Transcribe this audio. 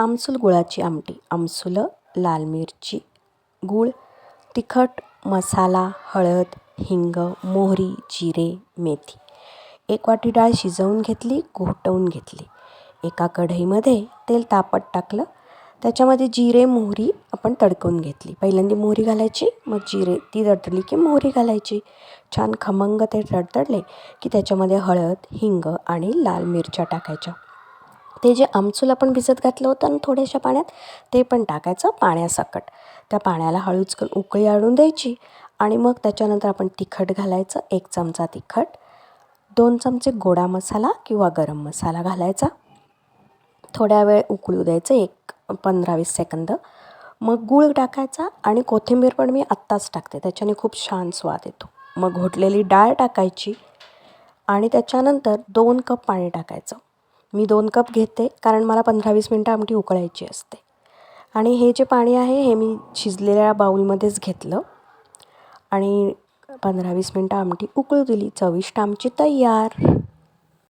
आमसूल गुळाची आमटी आमसुलं लाल मिरची गूळ तिखट मसाला हळद हिंग मोहरी जिरे मेथी. एक वाटी डाळ शिजवून घेतली घोटवून घेतली. एका कढईमध्ये तेल तापत टाकलं. त्याच्यामध्ये जिरे मोहरी आपण तडकवून घेतली. पहिल्यांदा मोहरी घालायची मग जिरे ती तडतडली की मोहरी घालायची. छान खमंग ते तडतडले की त्याच्यामध्ये हळद हिंग आणि लाल मिरच्या टाकायच्या. ते जे आमचूल आपण भिजत घातलं होतं ना थोड्याशा पाण्यात ते पण टाकायचं पाण्यासकट. त्या पाण्याला हळूच करून उकळी आणून द्यायची आणि मग त्याच्यानंतर आपण तिखट घालायचं एक चमचा तिखट दोन चमचे गोडा मसाला किंवा गरम मसाला घालायचा. थोड्या वेळ उकळू द्यायचं एक पंधरा वीस सेकंद. मग गूळ टाकायचा आणि कोथिंबीर पण मी आत्ताच टाकते त्याच्याने खूप छान स्वाद येतो. मग घोटलेली डाळ टाकायची आणि त्याच्यानंतर दोन कप पाणी टाकायचं. मी दोन कप घेते कारण मला पंधरा वीस मिनटं आमटी उकळायची असते. आणि हे जे पाणी आहे हे मी शिजलेल्या बाऊलमध्येच घेतलं. आणि पंधरा वीस मिनटं आमटी उकळू दिली. चविष्ट आमची तयार.